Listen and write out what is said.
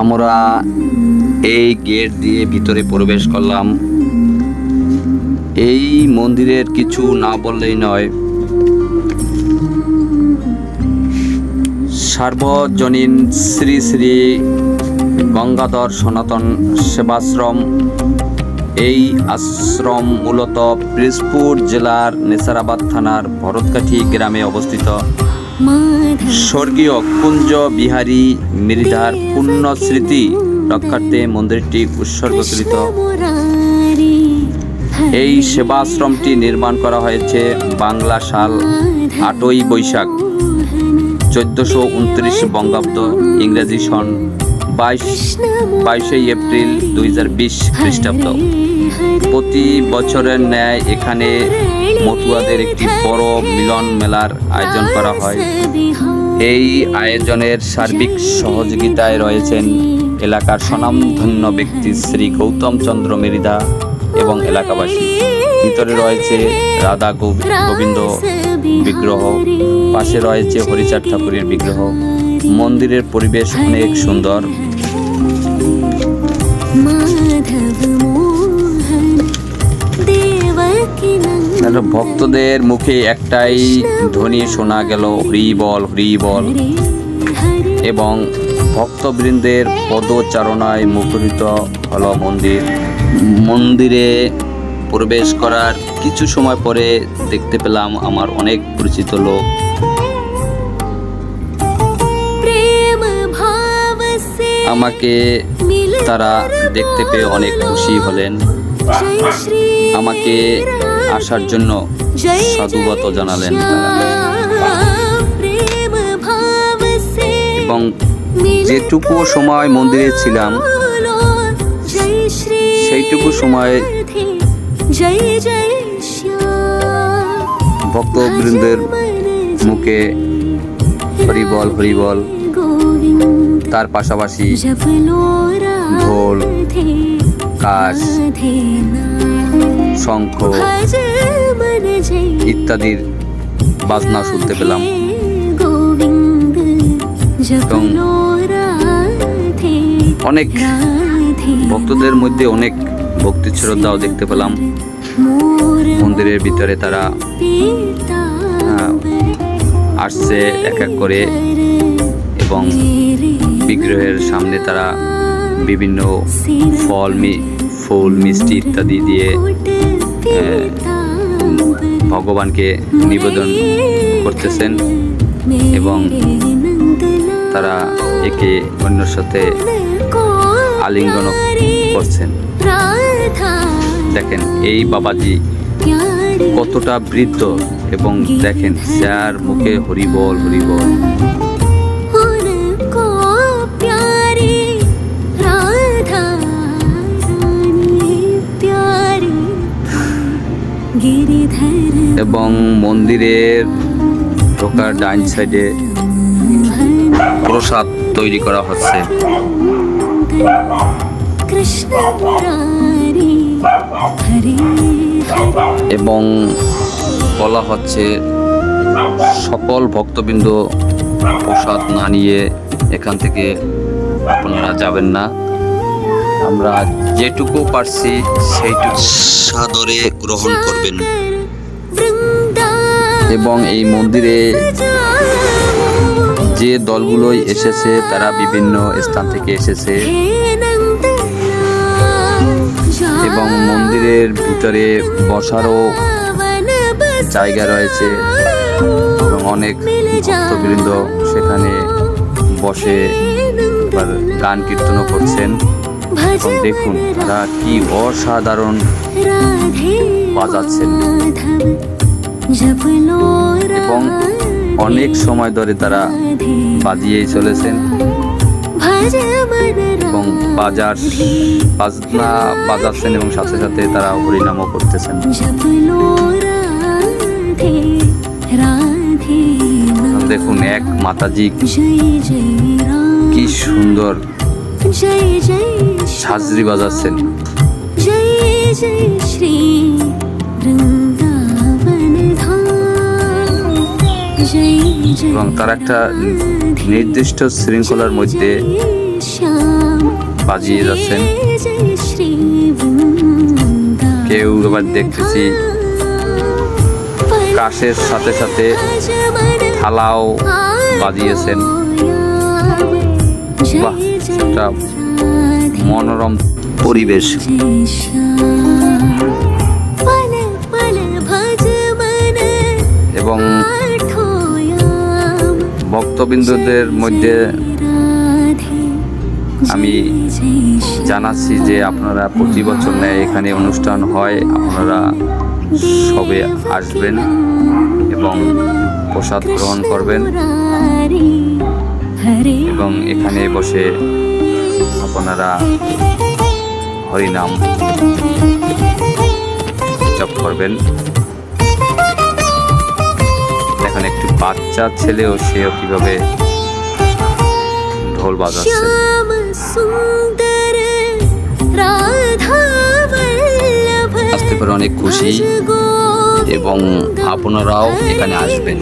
আমরা এই গেট দিয়ে ভিতরে প্রবেশ করলাম। এই মন্দিরের কিছু না বললেই নয়। সার্বজনীন শ্রী শ্রী গঙ্গাধর সনাতন সেবাশ্রম। এই আশ্রম মূলত পিরোজপুর জেলার নেসারাবাদ থানার ভরতকাঠি গ্রামে অবস্থিত। স্বর্গীয় কুঞ্জ বিহারী মৃধার পুণ্য স্মৃতি রক্ষার্থে মন্দিরটি উৎসর্গকৃত। এই সেবাশ্রমটি নির্মাণ করা হয়েছে বাংলা সাল আটই বৈশাখ, চোদ্দোশো উনত্রিশ বঙ্গাব্দ ইংরেজি সন, বাইশ বাইশে এপ্রিল দুই হাজার বিশ খ্রিস্টাব্দ। প্রতি বছরের ন্যায় এখানে মতুয়াদের একটি বড় মিলন মেলার আয়োজন করা হয়। এই আয়োজনের সার্বিক সহযোগিতায় রয়েছেন এলাকার স্বনামধন্য ব্যক্তি শ্রী গৌতম চন্দ্র মৃধা এবং এলাকাবাসী। ভিতরে রয়েছে রাধা গোবিন্দ বিগ্রহ, পাশে রয়েছে হরিচার ঠাকুরের বিগ্রহ। মন্দিরের পরিবেশ অনেক সুন্দর। ভক্তদের মুখে একটাই ধ্বনি শোনা গেল, হরি বল হরি বল। এবং ভক্তবৃন্দের পদচারণায় মুখরিত হল মন্দির। মন্দিরে প্রবেশ করার কিছু সময় পরে দেখতে পেলাম আমার অনেক পরিচিত লোক। আমাকে তারা দেখতে পেয়ে অনেক খুশি হলেন। আমাকে আসার জন্য জয় সাধুবাদ জানালেন। এবং যেটুকু সময় মন্দিরে ছিলাম সেইটুকু সময় ভক্তবৃন্দের মুখে হরিবল হরিবল। তার পাশাপাশি ঢোল, কাশ। শঙ্খ ইত্যাদির বাজনা শুনতে পেলাম। এবং অনেক ভক্তদের মধ্যে অনেক ভক্তি শ্রদ্ধাও দেখতে পেলাম। মন্দিরের ভিতরে তারা আসছে এক এক করে এবং বিগ্রহের সামনে তারা বিভিন্ন ফল ফুল মিষ্টি ইত্যাদি দিয়ে ভগবানকে নিবেদন করতেছেন এবং তারা একে অন্যের সাথে আলিঙ্গন করছেন। দেখেন এই বাবাজি কতটা বৃদ্ধ এবং দেখেন স্যার মুখে হরিবল হরিবল। এবং মন্দিরের ঢোকার ডাইন সাইডে প্রসাদ তৈরি করা হচ্ছে। এবং বলা হচ্ছে সকল ভক্তবৃন্দ প্রসাদ না নিয়ে এখান থেকে আপনারা যাবেন না। আমরা যেটুকু পারছি সেইটুকু। সাদরে গ্রহণ করবেন। এবং এই মন্দিরে যে দলগুলোই এসেছে তারা বিভিন্ন স্থান থেকে এসেছে। এবং মন্দিরের ভিতরে বসারও জায়গা রয়েছে। এবং অনেক ভক্তবৃন্দ সেখানে বসে গান কীর্তনও করছেন। দেখুন তারা কি অসাধারণ বাজাচ্ছেন। এবং অনেক সময় ধরে তারা বাজিয়েই চলেছেন এবং বাজার বাজনা বাজাচ্ছেন এবং সাথে সাথে তারা হরিনামও করতেছেন। দেখুন এক মাতাজি কি সুন্দর সাজরি বাজাচ্ছেন। এবং তার একটা নির্দিষ্ট শৃঙ্খলার মধ্যে বাজিয়ে যাচ্ছেন। কেউ আবার দেখতেছি কাশের সাথে সাথে থালাও বাজিয়েছেন। একটা মনোরম পরিবেশ। এবং ভক্তবিন্দুদের মধ্যে আমি জানাচ্ছি যে আপনারা প্রতি বছর ন্যায় এখানে অনুষ্ঠান হয়, আপনারা সবে আসবেন এবং প্রসাদ গ্রহণ করবেন। এবং এখানে বসে আপনারা হরিনাম জপ করবেন। এখানে একটি বাচ্চা ছেলেও সেও কীভাবে ঢোল বাজাচ্ছে। আসতে পারে অনেক খুশি এবং আপনারাও এখানে আসবেন।